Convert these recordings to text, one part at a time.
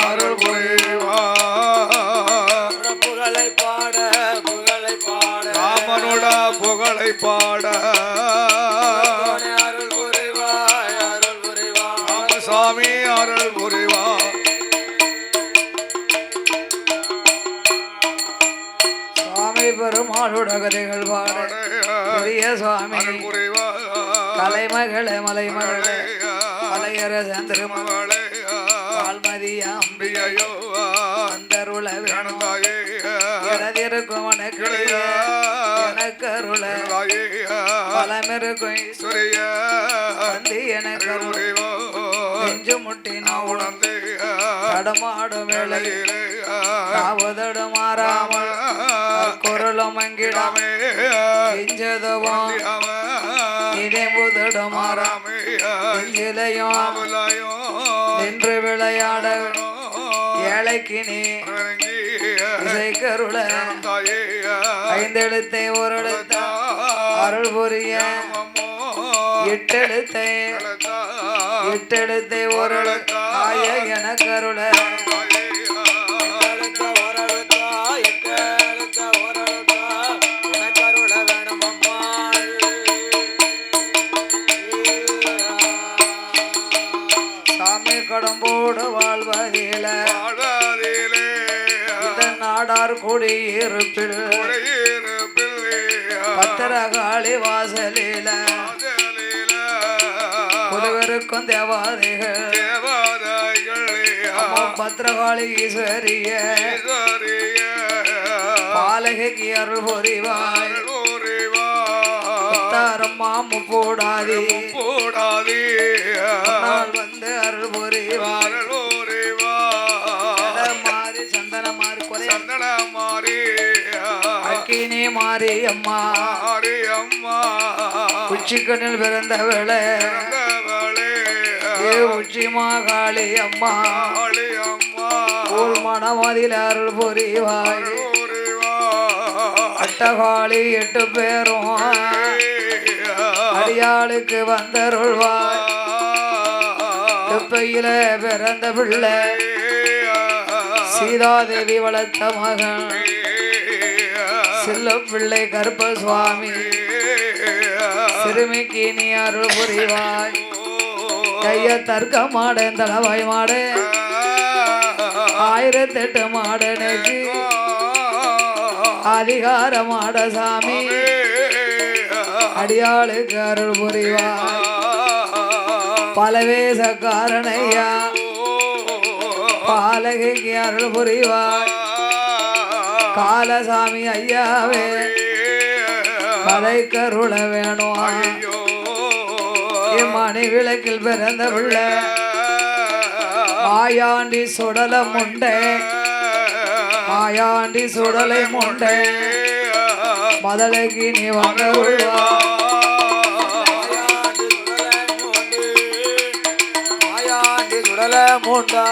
அருள் புரிவா புகழை பாட புகழை பாட ராமனோட புகழை பாட அருள் புரிவாய் அருள் ராமசாமி அருள் புரிவா சுவாமி கதைகள் பாட பெரிய சுவாமி கலைமகளே மலைமகளே. மலையர அம்பிகையோ அந்தருள வேணும் தாயே எனதிருக்கும் உனக்கிளைய எனக்கருள. பலமிருக்கும் சுரிய வந்து எனக்கு அருள் புரிவோ நெஞ்சு முட்டி நான் உணர்ந்து தடமாடும் வேளை வேளையிலே காவதடு மாறாமல் குரலும் அங்கிடாம இஞ்சதவும் இதே முதடு மாறா இலையும் நின்று விளையாட ஏழைக்கு நீ இசைக்கருள ஐந்தெழுத்தை ஒரு எழுத்த அருள் புரிய எட்டெழுத்தை. எட்டெழுத்தை ஒரு எழுத்த ஆய எனக்கருள. கடம்போடு வாழ்வதில நாடார் குடியிருப்பில் பத்திரகாளி வாசலில புதுவருக்கும் தேவாதைகள் பத்திரகாளி ஈஸ்வரிய பாலகைக்கு அருள் புரிவாய். தாரம்மா முப்போடாதி போடாதே. நாள் வந்து அருள் புரிவாய் மாறி சந்தன மாறி குறை. சந்தன மாறி அக்கினி மாறி அம்மா. மாறி அம்மா. உச்சிக்கண்ணில் பிறந்தவளே. உச்சி மாகாளி அம்மா. அம்மா. ஊர் மனமதில் அருள் புரிவாய். அட்டகாளி எட்டு பேரும். அடியாளுக்கு வந்தருள்வாய். திருப்பையில பிறந்த பிள்ளை. சீதாதேவி வளர்த்த மகன். சில்ல பிள்ளை கருப்ப சுவாமி சிறுமிக்கு நீ அருள் புரிவாய். கைய தர்க்க மாடு தலவாய் மாடு. ஆயிரத்தெட்டு மாடு நெஞ்சு. அதிகார மாட சாமி. அடியாளுக்கு அருள் புரிவாய் பலவேசக்காரனையா. பாலகைக்கு அருள் புரிவாய் காலசாமி ஐயாவே. கதை கருள வேணும். மணி விளக்கில் பிறந்த பிள்ளை. மாயாண்டி சுடல முண்டை மாயாண்டி சுடலை முண்டை. மதலைக்கு நீ வந்தருள்வா. மாயாண்டி சுடல மூண்டா.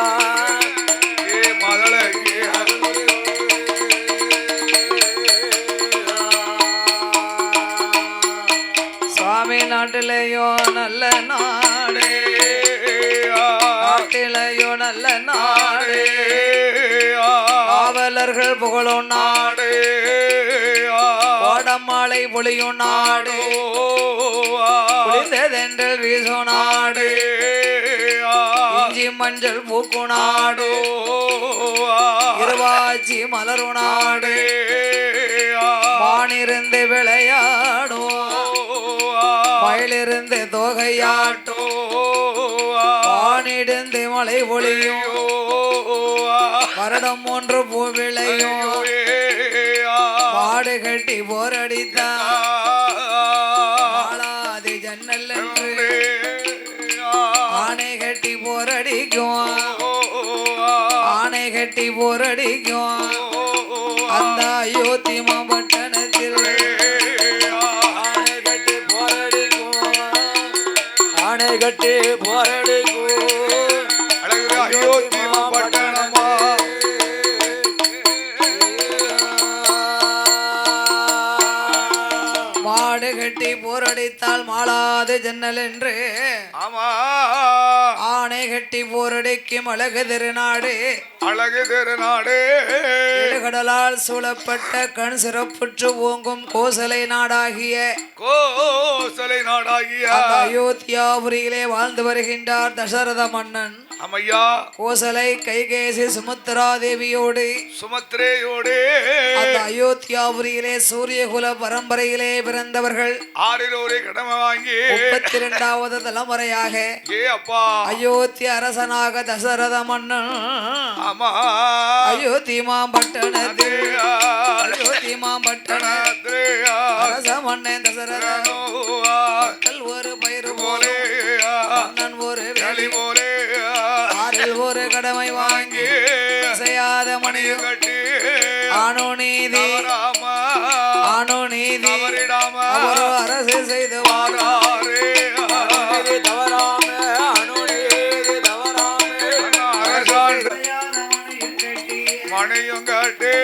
சுவாமி நாட்டிலேயோ நல்ல நாடு. நாட்டிலேயோ நல்ல நாடு. காவலர்கள் புகழும் நாடு. கோடமாலை பொழியும் நாடு. குளிர்ந்ததென்றல் வீசும் நாடு. இஞ்சி மஞ்சள் பூக்கும் நாடு. இருவாச்சி மலரும் நாடு. வானிருந்து விளையாடும். மயிலிருந்து தொகையாட்டும். வானிடுந்து மலை பொழியும். வருடம் ஒன்று பூ விளையும். மாடு கட்டி போரடித்தான். ஆளாது ஜன்னல் என்று ஆணை கட்டி போரடிக்கும் ஆணை கட்டி போரடிக்கும் அந்த அயோத்தி மாவட்டணத்தில் ஆணை கட்டி போரடிக்கும் ஆணை கட்டி போரடிக்கும் போரடித்தால் மாளாது ஜன்னல் என்று. ஆமா. ஆணை கட்டி போரடிக்கும் அழகு திருநாடு. அழகு திருநாடு. கடலால் சூழப்பட்ட கண் சிறப்புற்று ஓங்கும் கோசலை நாடாகிய. கோசலை நாடாகிய. அயோத்தியாபுரியிலே வாழ்ந்து வருகின்றார் தசரத மன்னன். அம்மையா கோசலை கைகேசி சுமுத்ரா தேவியோடு சுமத்ரேயோடு. அந்த அயோத்தியாபுரியிலே சூரியகுல பரம்பரையிலே பிறந்தவர்கள் ஆறிலோரே கடமை வாங்கி. முப்பத்தி இரண்டாவது தலைமுறையாக ஏ அப்பா. அயோத்தி அரசனாக தசரத மன்னன். ஆமா. அயோத்தி மாம்பட்டணத்தில் அயோத்தி மாம்பட்டண அரச மன்னன் மக்கள் ஒரு பயிர் போலே ஒரு வேலி போலே. ஆறில் ஒரு கடமை வாங்கி அசையாத மணியும் கட்டி ஆணோ நீதி. ஆணோ நீதி. அவரோ அரசு செய்து வாரா வாராரே. தவறாம மணியும் கட்டி.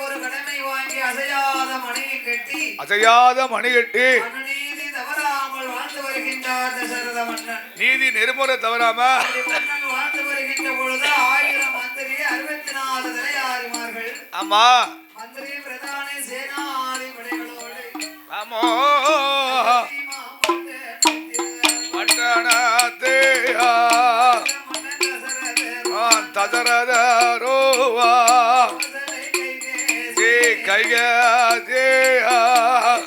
ஒரு கடமை வாங்கி அசையாத மணி கட்டி. நீதி நெருமுறை தவறாம. அப்படி ததரதரோவா கோசலை கைகேசி தே கைகே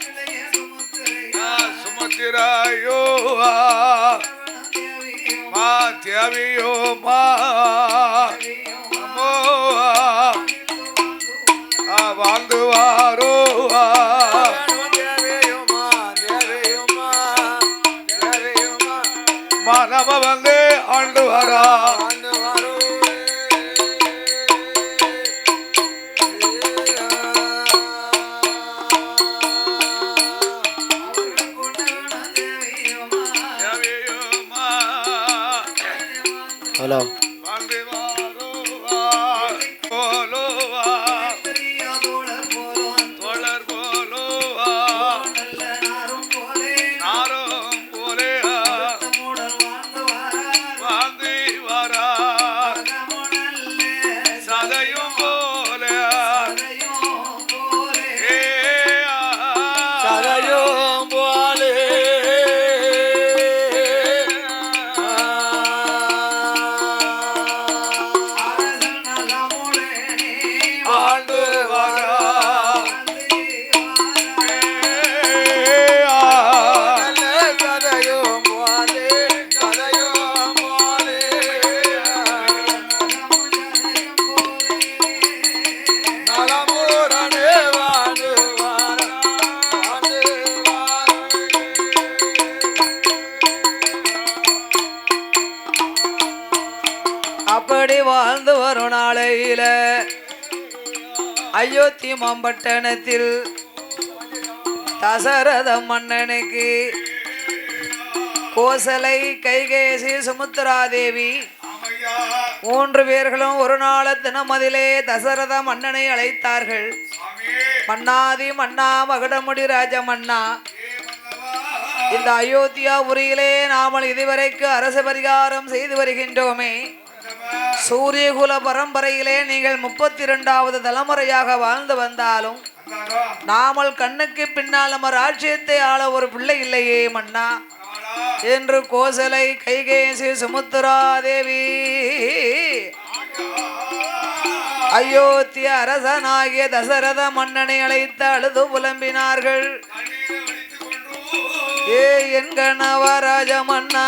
இளைய சுமுத்திரை சுமத்திராயோ சரவண தேவியும் மா தேவியோ மா ஆண்டு மாம்பட்டணத்தில் தசரத மன்னனுக்கு கோசலை கைகேசி சுமுத்ராதேவி மூன்று பேர்களும் ஒரு நாள தினமதிலே தசரத மன்னனை அழைத்தார்கள். மன்னாதி மன்னா மகுடமுடி ராஜ மன்னா இந்த அயோத்தியா உரியிலே நாமல் இதுவரைக்கு அரசு பரிகாரம் செய்து வருகின்றோமே. சூரியகுல பரம்பரையிலே நீங்கள் முப்பத்தி இரண்டாவது தலைமுறையாக வாழ்ந்து வந்தாலும் நாமல் கண்ணுக்கு பின்னால் நம்ம ராஜ்யத்தை ஆள ஒரு பிள்ளை இல்லையே மன்னா. என்று கோசலை கைகேசி சுமுத்ரா தேவி அயோத்திய அரசனாகிய தசரத மன்னனை அழைத்து அழுது புலம்பினார்கள். ஏ என் கணவராஜ மன்னா.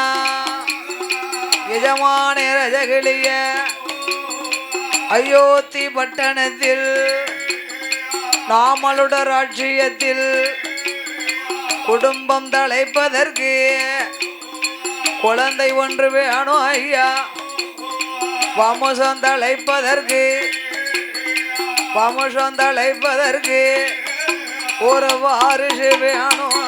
எஜமான ரஜகிளிய. அயோத்தி பட்டணத்தில் நாமளுட ராஜ்யத்தில் குடும்பம் தலைப்பதற்கு குழந்தை ஒன்று வேணும் ஐயா. வம்சம் தலைப்பதற்கு வம்சம் தலைப்பதற்கு ஒரு வாரிசு வேணும்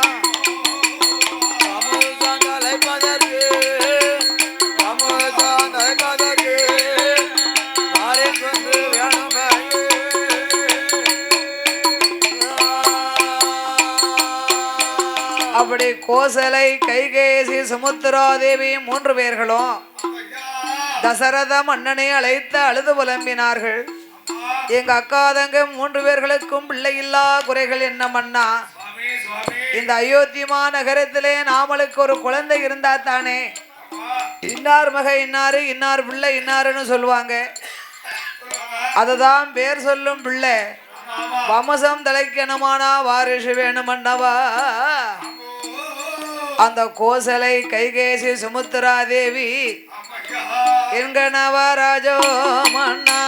அப்படி கோசலை கைகேசி சுமுத்ரா தேவி மூன்று பேர்களும் தசரத மன்னனை அழைத்து அழுது புலம்பினார்கள். எங்க அக்கா தங்க மூன்று பேர்களுக்கும் பிள்ளை இல்லா குறைகள் என்ன மன்னா? இந்த அயோத்தி மாநகரத்திலே நாமளுக்கு ஒரு குழந்தை இருந்தா தானே? இன்னார் மக இன்னாரு இன்னார் பிள்ளை இன்னாருன்னு சொல்லுவாங்க. அதுதான் பேர் சொல்லும் பிள்ளை. வம்சம் தலைக்கணுமானா வாரிசு வேணுமன்னவா? அந்த கோசலை கைகேசி சுமுத்ரா தேவி. என்கணவராஜோ மன்னா.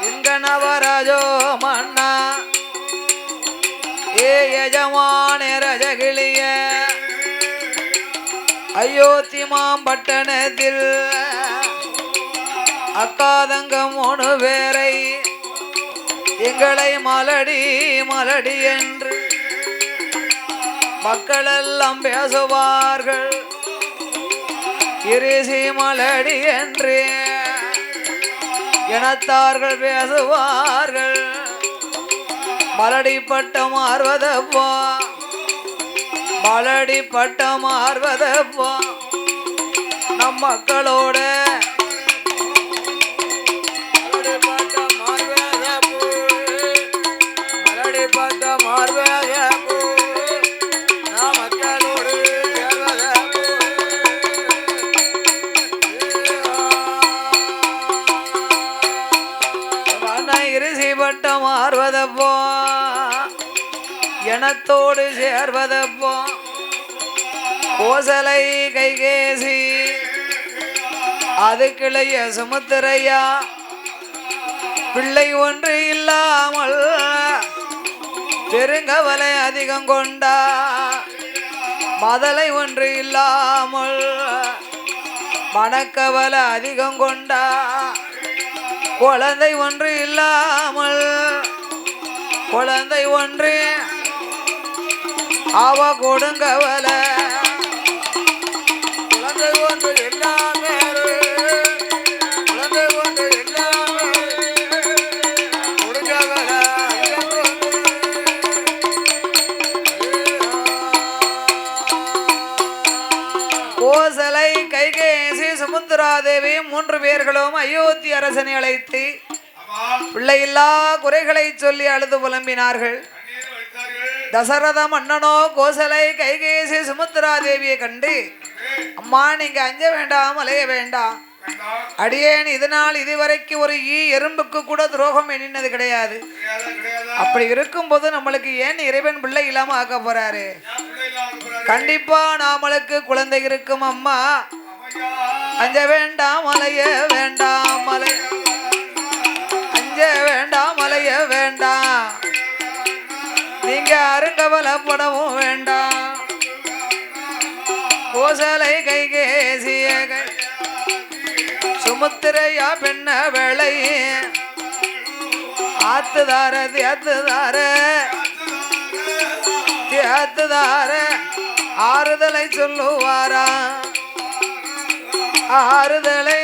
என்கணவராஜோ மன்னா. ஏ யஜமான ரஜகிளிய. அயோத்தி மாம்பட்டணத்தில் அக்காதங்கம் மூணு பேரை எங்களை மலடி மலடி என்று மக்களெல்லாம் பேசுவார்கள். இரிசி மலடி என்று இனத்தார்கள் பேசுவார்கள். மலடி பட்டம் ஆர்வதப்பா மலடி பட்டம் ஆர்வதப்பா நம் மக்களோட இனத்தோடு சேர்வதப்போ கோசலை கைகேசி அது கிளைய சுமுத்திரையா பிள்ளை ஒன்று இல்லாமல் பெருங்கவலை அதிகம் கொண்டா? மதலை ஒன்று இல்லாமல் மணக்கவலை அதிகம் கொண்டா? குழந்தை ஒன்று இல்லாமல் குழந்தை ஒன்று அவ கொடுங்கவல. குழந்தை கோசலை கைகேசி சுமுந்திராதேவி மூன்று பேர்களும் அயோத்தி அரசனை அழைத்து உள்ள எல்லா குறைகளை சொல்லி அழுது புலம்பினார்கள். தசரத மன்னனோ கோசலை கைகேசி சுமுத்ரா தேவியை கண்டு அம்மா நீங்க அஞ்ச வேண்டாம் அலைய வேண்டாம். அடியேன் இதனால் இதுவரைக்கும் ஒரு ஈ எறும்புக்கு கூட துரோகம் எண்ணினது கிடையாது. அப்படி இருக்கும் அப்படி இருக்கும்போது நம்மளுக்கு ஏன் இறைவன் பிள்ளை இல்லாம ஆக்க போறாரு? கண்டிப்பா நாமளுக்கு குழந்தை இருக்கும் அம்மா. அஞ்ச வேண்டாம் அலைய வேண்டாம் அலைய அஞ்ச வேண்டாம் அலைய வேண்டாம். யாரும் அருங்கவலப்படவும் வேண்டாம் கோசலை கைகேசிய கை சுமுத்திரையா பெண்ண வேளை ஆத்துதார தேத்துதார தேத்துதார ஆறுதலை சொல்லுவாரா? ஆறுதலை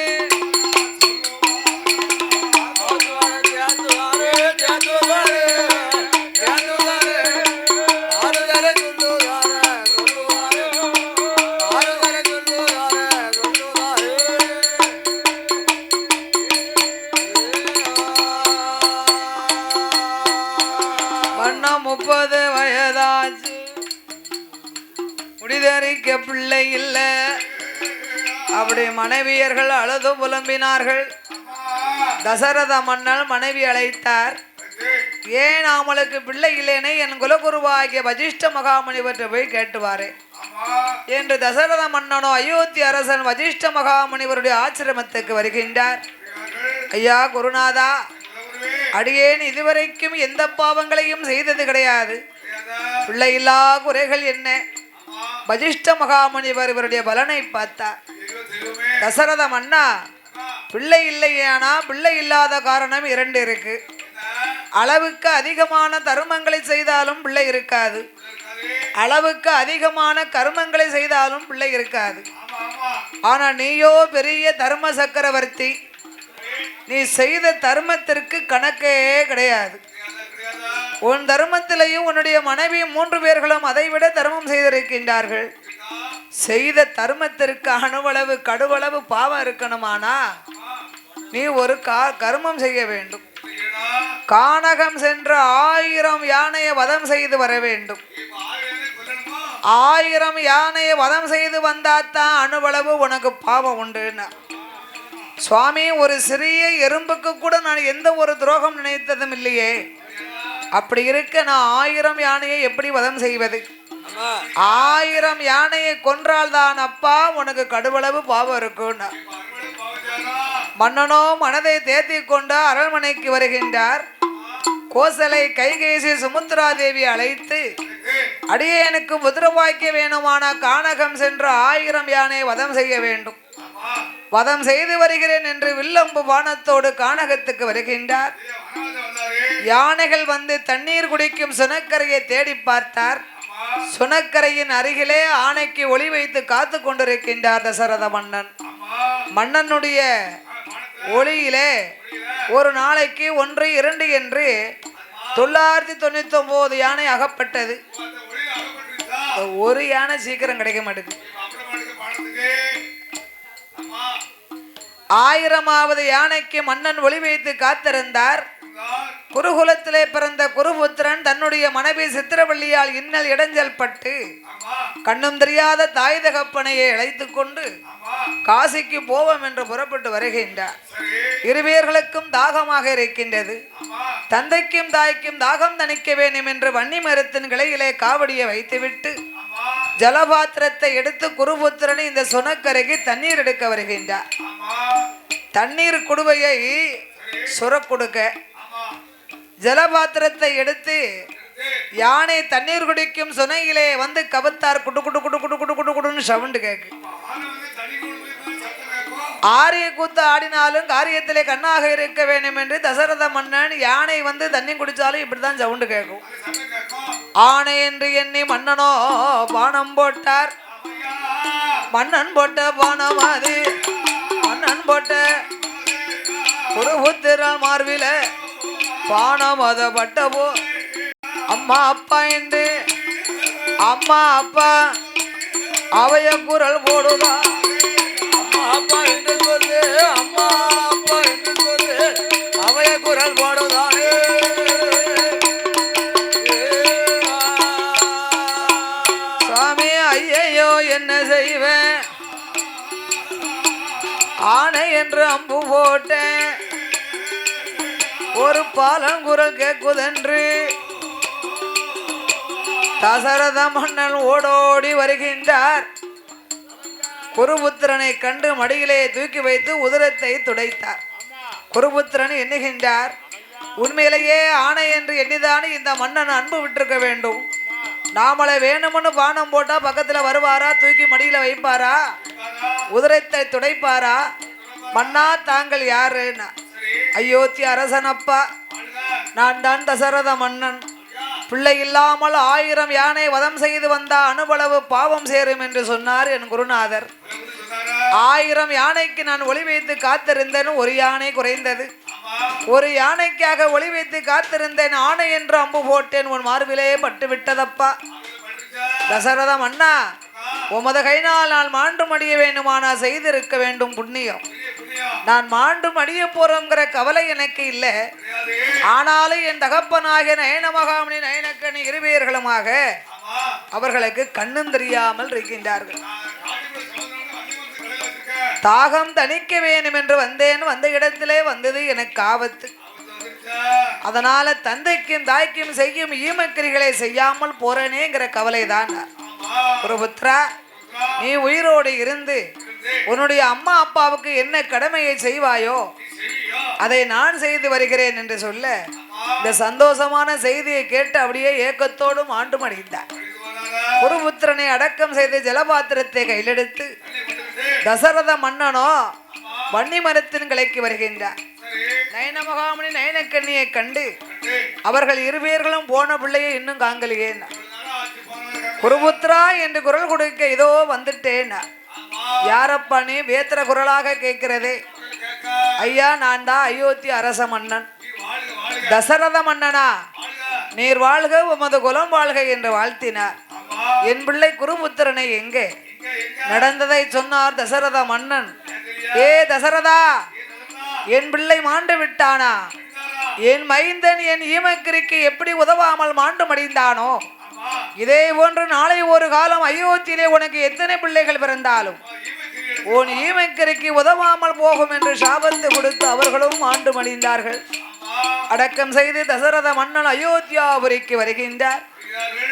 பிள்ளை இல்லை. அப்படி மனைவியர்கள் அழுது புலம்பினார்கள். தசரத மன்னன் மனைவி அழைத்தார். ஏன் அவளுக்கு பிள்ளை இல்லைன்னு என் குலகுருவாகிய வசிஷ்ட மகாமுனிவற்றை போய் கேட்டுவாரே. என்று தசரத மன்னனோ அயோத்தி அரசன் வஜிஷ்ட மகாமுனிவருடைய ஆசிரமத்துக்கு வருகின்றார். ஐயா குருநாதா அடியேன் இதுவரைக்கும் எந்த பாவங்களையும் செய்தது கிடையாது. பிள்ளையில்லா பிள்ளை இல்லா குறைகள் என்ன? வஜிஷ்ட வசிஷ்ட மகாமுனிவர் இவருடைய பலனை பார்த்தார் தசரத மன்னா பிள்ளை இல்லையானா பிள்ளை இல்லாத காரணம் இரண்டு இருக்கு. அளவுக்கு அதிகமான தருமங்களை செய்தாலும் பிள்ளை இருக்காது. அளவுக்கு அதிகமான கர்மங்களை செய்தாலும் பிள்ளை இருக்காது. ஆனா நீயோ பெரிய தர்ம சக்கரவர்த்தி நீ செய்த தர்மத்திற்கு கணக்கே கிடையாது. உன் தர்மத்திலையும் உன்னுடைய மனைவி மூன்று பேர்களும் அதைவிட தர்மம் செய்திருக்கின்றார்கள். செய்த தர்மத்திற்கு அணுவளவு கடுவளவு பாவம் இருக்கணுமானா? நீ ஒரு கா கர்மம் செய்ய வேண்டும். கானகம் சென்று ஆயிரம் யானையை வதம் செய்து வர வேண்டும். ஆயிரம் யானையை வதம் செய்து வந்தாத்தான் அணுவளவு உனக்கு பாவம் உண்டுன்னா. சுவாமி ஒரு சிறிய எறும்புக்கு கூட நான் எந்த ஒரு துரோகம் நினைத்ததும் இல்லையே. அப்படி இருக்க நான் ஆயிரம் யானையை எப்படி வதம் செய்வது? ஆயிரம் யானையை கொன்றால்தான் அப்பா உனக்கு கடுவளவு பாவம் இருக்குன்னா மன்னனோ மனதை தேர்த்தி கொண்டு அரண்மனைக்கு வருகின்றார். கோசலை கைகேசி சுமுத்ரா தேவி அழைத்து அடியேனுக்கு முதிரவாய்க்க வேணுமான கானகம் சென்று ஆயிரம் யானை வதம் செய்ய வேண்டும். வதம் செய்து வருகிறேன் என்று வில்லம்பு வானத்தோடு கானகத்துக்கு வருகின்றார். யானைகள் வந்து தண்ணீர் குடிக்கும் சுனக்கரையை தேடி பார்த்தார். சுனக்கரையின் அருகிலே ஆணைக்கு ஒளி வைத்து காத்து கொண்டிருக்கின்றார் தசரத மன்னன். மன்னனுடைய ஒளியிலே ஒரு நாளைக்கு ஒன்று இரண்டு என்று தொள்ளாயிரத்தி தொண்ணூத்தி ஒன்பது யானை அகப்பட்டது. ஒரு யானை சீக்கிரம் கிடைக்க மாட்டேங்குது ஆயிரமாவது யானைக்கு மன்னன் ஒளி வைத்து காத்திருந்தார். குருகுலத்திலே பிறந்த குருபுத்திரன் தன்னுடைய மனைவி சித்திரவள்ளியால் இன்னல் இடைஞ்சல் பட்டு கண்ணும் தெரியாத தாய் தகப்பனையை அழைத்து கொண்டு காசிக்கு போவோம் என்று புறப்பட்டு வருகின்றார். இருவேர்களுக்கும் தாகமாக இருக்கின்றது. தந்தைக்கும் தாய்க்கும் தாகம் தணிக்க வேண்டும் என்று வன்னி மரத்தின் கிளையிலே காவடியை வைத்துவிட்டு ஜலபாத்திரத்தை எடுத்து குருபுத்திரன் இந்த சுனக்கரைக்கு தண்ணீர் எடுக்க வருகின்றார். தண்ணீர் குடுவையை சுர கொடுக்க. ஜலபாத்திரத்தை எடுத்து யானை தண்ணீர் குடிக்கும் சுனையிலே வந்து கபத்தார் குடு குடு குடு குடு குடு குடு குடுன்னு சவுண்டு கேக்கு. கேட்கும் ஆரிய கூத்து ஆடினாலும் காரியத்திலே கண்ணாக இருக்க வேண்டும் என்று தசரத மன்னன் யானை வந்து தண்ணி குடிச்சாலும் இப்படிதான் சவுண்டு கேட்கும் ஆணை என்று எண்ணி மன்னனோ பானம் போட்டார். மன்னன் போட்ட பானம் அது. மன்னன் போட்ட குருபுத்திரா மார்பில பானம் அத பட்டபோ அம்மா அப்பா என்று. அம்மா அப்பா அவைய குரல் போடுதா அம்மா அப்பா என்று சொல்லு. ஐயையோ என்ன செய்வேன்? ஆனை என்று அம்பு போட்டேன். ஒரு பாலங்குரல் கேட்குதென்று தசரத மன்னன் ஓடோடி வருகின்றார். குருபுத்திரனை கண்டு மடியிலே தூக்கி வைத்து உதரத்தை துடைத்தார். குருபுத்திரன் எண்ணுகின்றார் உண்மையிலேயே ஆணை என்று எண்ணிதானே இந்த மன்னன் அன்பு விட்டிருக்க வேண்டும்? நாமளை வேணும்னு பானம் போட்டா பக்கத்துல வருவாரா? தூக்கி மடியில வைப்பாரா? உதிரத்தை துடைப்பாரா? மன்னா தாங்கள் யாருன்னா? அயோத்தி அரசனப்பா. நான் தான் தசரத மன்னன். பிள்ளை இல்லாமல் ஆயிரம் யானை வதம் செய்து வந்தா அனுபளவு பாவம் சேரும் என்று சொன்னார் என் குருநாதர். ஆயிரம் யானைக்கு நான் ஒளி வைத்து காத்திருந்தேன் ஒரு யானை குறைந்தது. ஒரு யானைக்காக ஒளி வைத்து காத்திருந்தேன் ஆணை என்று அம்பு போட்டேன் உன் மார்பிலே பட்டு விட்டதப்பா தசரத மன்னா உமது கைனால் நான் மாண்டும் அடிய வேண்டுமானா செய்திருக்க வேண்டும் புண்ணியம். நான் மாண்டும் அடிய போறோங்கிற கவலை எனக்கு இல்லை. ஆனாலும் என் தகப்பனாகிய நயன மகாமணி நயனக்கணி இருவேர்களுமாக அவர்களுக்கு கண்ணும் தெரியாமல் இருக்கின்றார்கள். தாகம் தணிக்க வேணும் என்று வந்தேன். வந்த இடத்திலே வந்தது எனக்கு ஆபத்து. அதனால தந்தைக்கும் தாய்க்கும் செய்யும் ஈமக்கிரிகளை செய்யாமல் போறேனேங்கிற கவலைதான். குருபுத்ரா நீ உயிரோடு இருந்து உன்னுடைய அம்மா அப்பாவுக்கு என்ன கடமையை செய்வாயோ அதை நான் செய்து வருகிறேன் என்று சொல்ல இந்த சந்தோஷமான செய்தியை கேட்டு அப்படியே ஏக்கத்தோடும் ஆண்டு மடிந்தார் குருபுத்திரனை அடக்கம் செய்து ஜலபாத்திரத்தை கையிலெடுத்து தசரத மன்னனோ வன்னி மரத்தின் கிளைக்கு வருகின்றார். நயனமகாமணி நயனக்கண்ணியை கண்டு அவர்கள் இருவேர்களும் போன பிள்ளையை இன்னும் காங்கலையே குருபுத்ரா என்று குரல் கொடுக்க இதோ வந்துட்டேன். யாரப்பா நீ வேத்திர குரலாக கேட்கிறதே? ஐயா நான் தான் அயோத்தி அரச மன்னன். தசரத மன்னனா? நீர் வாழ்க உமது குலம் வாழ்க என்று வாழ்த்தினார். என் பிள்ளை குருபுத்திரனை எங்கே? நடந்ததை சொன்னார் தசரத மன்னன். ஏ தசரதா என் பிள்ளை மாண்டு விட்டானா? என் மைந்தன் என் ஈமக்கிரிக்கு எப்படி உதவாமல் மாண்டு மடிந்தானோ இதே போன்று நாளை ஒரு காலம் அயோத்தியிலே உனக்கு எத்தனை பிள்ளைகள் பிறந்தாலும்? உன் ஈமக்கிரிக்கு உதவாமல் போகும் என்று சாபத்து கொடுத்து அவர்களும் ஆண்டு மடிந்தார்கள் அடக்கம் செய்து தசரத மன்னன் அயோத்தியாபுரிக்கு வருகின்றார்.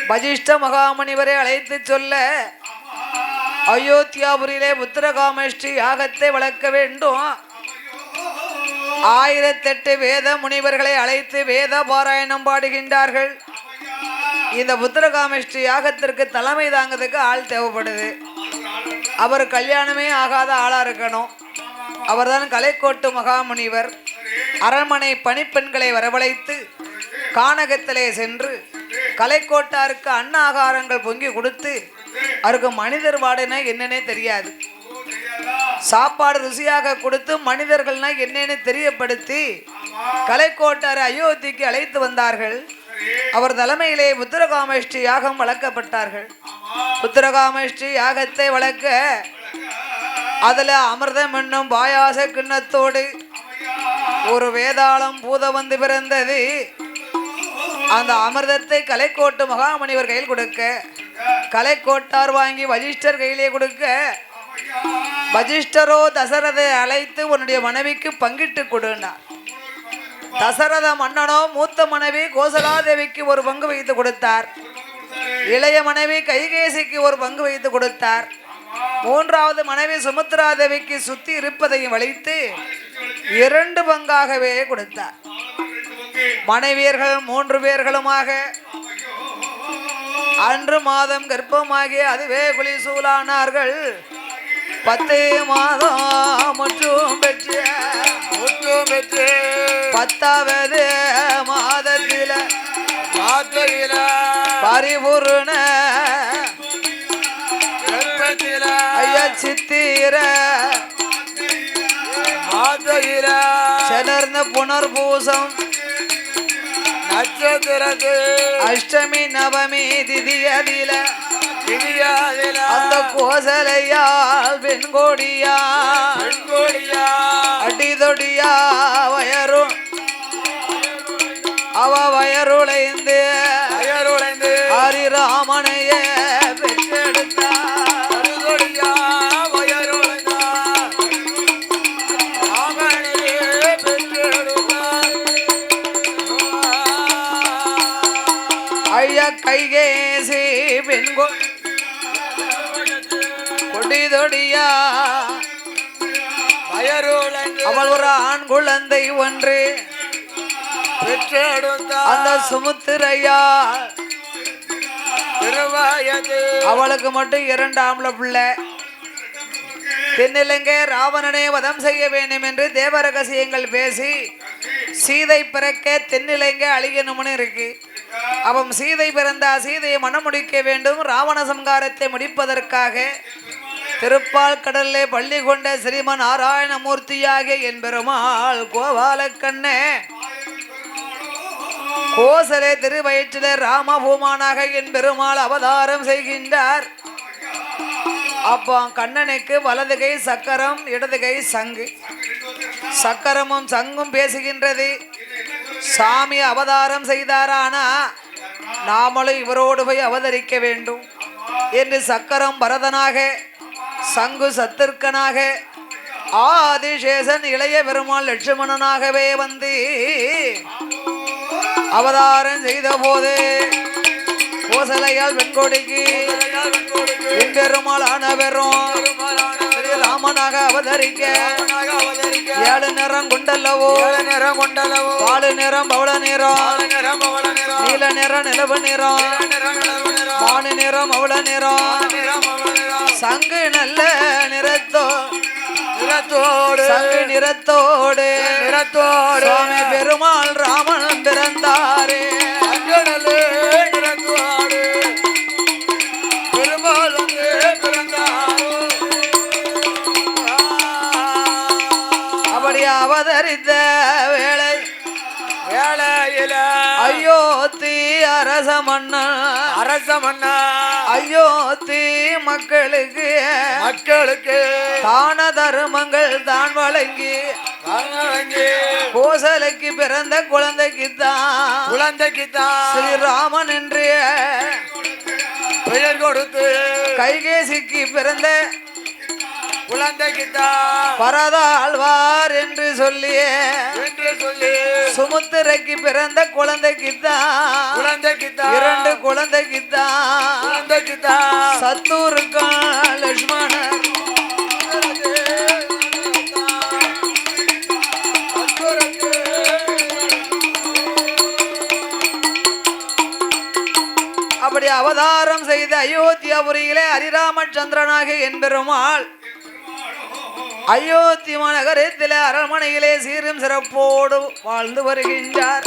வசிஷ்ட மகாமணிவரை அழைத்து சொல்ல அயோத்தியாபுரியிலே உத்தரகாமேஷ்டி யாகத்தை வளர்க்க வேண்டும். ஆயிரத்தெட்டு வேத முனிவர்களை அழைத்து வேத பாராயணம் பாடுகின்றார்கள். இந்த புத்திரகாமேஷ்டி யாகத்திற்கு தலைமை தாங்கிறதுக்கு ஆள் தேவைப்படுது. அவர் கல்யாணமே ஆகாத ஆளாக இருக்கணும். அவர்தான் கலைக்கோட்டு மகாமுனிவர். அரண்மனை பணிப்பெண்களை வரவழைத்து கானகத்திலே சென்று கலைக்கோட்டாருக்கு அன்ன ஆகாரங்கள் பொங்கி கொடுத்து அவருக்கு மனிதர் வாடுனா என்னன்னே தெரியாது. சாப்பாடு ருசியாக கொடுத்து மனிதர்கள்னா என்னன்னு தெரியப்படுத்தி கலைக்கோட்டார் அயோத்திக்கு அழைத்து வந்தார்கள். அவர் தலைமையிலே புத்திரகாமேஷ்டி யாகம் வளர்க்கப்பட்டார்கள். புத்திரகாமேஷ்டி யாகத்தை வளர்க்க அதுல அமிர்தம் என்னும் பாயாச கிண்ணத்தோடு ஒரு வேதாளம் பூத வந்து பிறந்தது. அந்த அமிர்தத்தை கலைக்கோட்டு மகாமணிவர் கையில் கொடுக்க கலை கோட்டார் வாங்கி வஜிஷ்டர் கையிலே கொடுக்க வஜிஷ்டரோ தசரதை அழைத்து உன்னுடைய மனைவிக்கு பங்கிட்டு கொடுனார். தசரத மன்னனோ மூத்த மனைவி கோசலாதேவிக்கு ஒரு பங்கு வைத்து கொடுத்தார். இளைய மனைவி கைகேசிக்கு ஒரு பங்கு வைத்து கொடுத்தார். மூன்றாவது மனைவி சுமித்ராதேவிக்கு சுத்தி இருப்பதையும் வளைத்து இரண்டு பங்காகவே கொடுத்தார். மனைவியர்கள் மூன்று பேர்களுமாக அன்று மாதம் கர்ப்பமாகி அதுவே குலிசூலானார்கள் பத்து மாதம் மற்றும் பெற்ற முற்றும் பெற்று பத்தாவது மாதத்தில மாத்தையில பரிபூர்ண ஐயா சித்திர மாத்தையில சலர்ந்த புனர்பூசம் நட்சத்திரத்து அஷ்டமி நவமி திதியதில இனியாதில அந்த கோசலையால் வெண்கோடியா பெண்கோடியா அடிதொடியா வயரும் அவ வயருளைந்து வயருளைந்து அவள் ஒரு ஆண் குழந்தை ஒன்று. அந்த சுமுத்திரையா? அவளுக்கு மட்டும் இரண்டாம்ல பிள்ளை. தென்னிலங்கை ராவணனை வதம் செய்ய வேண்டும் என்று தேவரகசியங்கள் பேசி சீதை பிறக்க தென்னிலங்கை அழியணும்னு இருக்கு. அவன் சீதை பிறந்தா சீதையை மனம் முடிக்க வேண்டும் ராவண சம்காரத்தை முடிப்பதற்காக. திருப்பால் கடல்லே பள்ளி கொண்ட ஸ்ரீமன் நாராயணமூர்த்தியாக என் பெருமாள் கோபாலக்கண்ணே கோசலே திருவயிற்றிலே ராமபூமானாக என் பெருமாள் அவதாரம் செய்கின்றார். அப்போ கண்ணனுக்கு வலது கை சக்கரம் இடது கை சங்கு. சக்கரமும் சங்கும் பேசுகின்றது. சாமி அவதாரம் செய்தாரானா? நாமளும் இவரோடு போய் அவதரிக்க வேண்டும். என்று சக்கரம் பரதனாக சங்கு சத்திருக்கனாக ஆதிசேஷன் இளைய பெருமாள் லட்சுமணனாகவே வந்து அவதாரம் செய்த போது கோசலையால் வெண்கொடிக்கு பெருமாள் ஆன ஸ்ரீ ராமனாக அவதரிக்க. ஏழு நிறம் கொண்டல்லவோ. நிறம் கொண்டளவோ பாலு நிறம் பவள நிறம். நீல நிறம் நிலவு நிறம். மானு நிறம் அவள நிறம். சங்கு நல்ல நிறத்தோ. நிறத்தோடு. சங்கு நிறத்தோடு. நிறத்தோடு. பெருமாள் ராமன் பிறந்தாரே. அங்கடலே நிறத்தோடு அவதரித்த வேளை வேளையில அயோத்தி அரச மன்னன் அரச மன்னா. அயோத்தி மக்களுக்கு மக்களுக்கு தான தருமங்கள் தான் வழங்கி வழங்கி கோசலைக்கு பிறந்த குழந்தைக்கு தான் குழந்தைக்கு தான் ஸ்ரீராமன் என்று பெயர் கொடுத்து கைகேசிக்கு பிறந்த குழந்தைக்கு தான் பரதாழ்வார் என்று சொல்லி என்று சொல்லி. சுமுத்திரைக்கு பிறந்த குழந்தைக்கு தான் குழந்தைக்கு தான் இரண்டு குழந்தைக்கு தான் குழந்தைக்கு தான் சத்தூருக்கும் லட்சுமணர். அப்படி அவதாரம் செய்த அயோத்தியாபுரியிலே ஹரிராமச்சந்திரனாக என் பெருமாள் அயோத்தி மாநகரத்தில் அரண்மனையிலே சீரும் சிறப்போடு வாழ்ந்து வருகின்றார்.